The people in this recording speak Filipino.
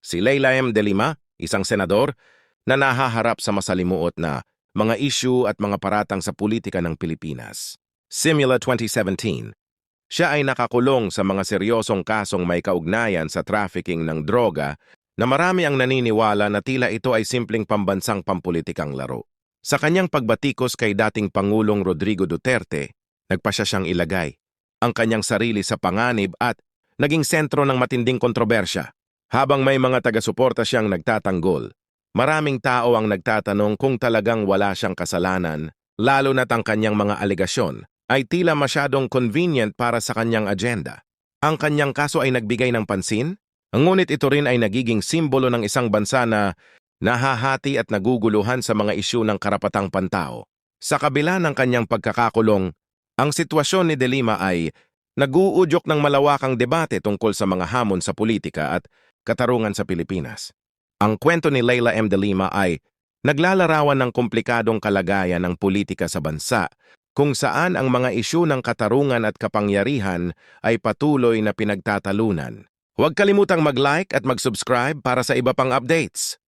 Si Leila M. De Lima, isang senador, na nahaharap sa masalimuot na mga issue at mga paratang sa politika ng Pilipinas. Simula 2017, siya ay nakakulong sa mga seryosong kasong may kaugnayan sa trafficking ng droga na marami ang naniniwala na tila ito ay simpleng pambansang pampulitikang laro. Sa kanyang pagbatikos kay dating Pangulong Rodrigo Duterte, nagpasya siyang ilagay ang kanyang sarili sa panganib at naging sentro ng matinding kontrobersya. Habang may mga taga-suporta siyang nagtatanggol, maraming tao ang nagtatanong kung talagang wala siyang kasalanan, lalo na't ang kanyang mga alegasyon ay tila masyadong convenient para sa kanyang agenda. Ang kanyang kaso ay nagbigay ng pansin, ngunit ito rin ay nagiging simbolo ng isang bansa na nahahati at naguguluhan sa mga isyu ng karapatang pantao. Sa kabila ng kanyang pagkakakulong, ang sitwasyon ni De Lima ay naguudyok ng malawakang debate tungkol sa mga hamon sa politika at katarungan sa Pilipinas. Ang kwento ni Leila M. De Lima ay naglalarawan ng komplikadong kalagayan ng politika sa bansa kung saan ang mga isyu ng katarungan at kapangyarihan ay patuloy na pinagtatalunan. Huwag kalimutang mag-like at mag-subscribe para sa iba pang updates.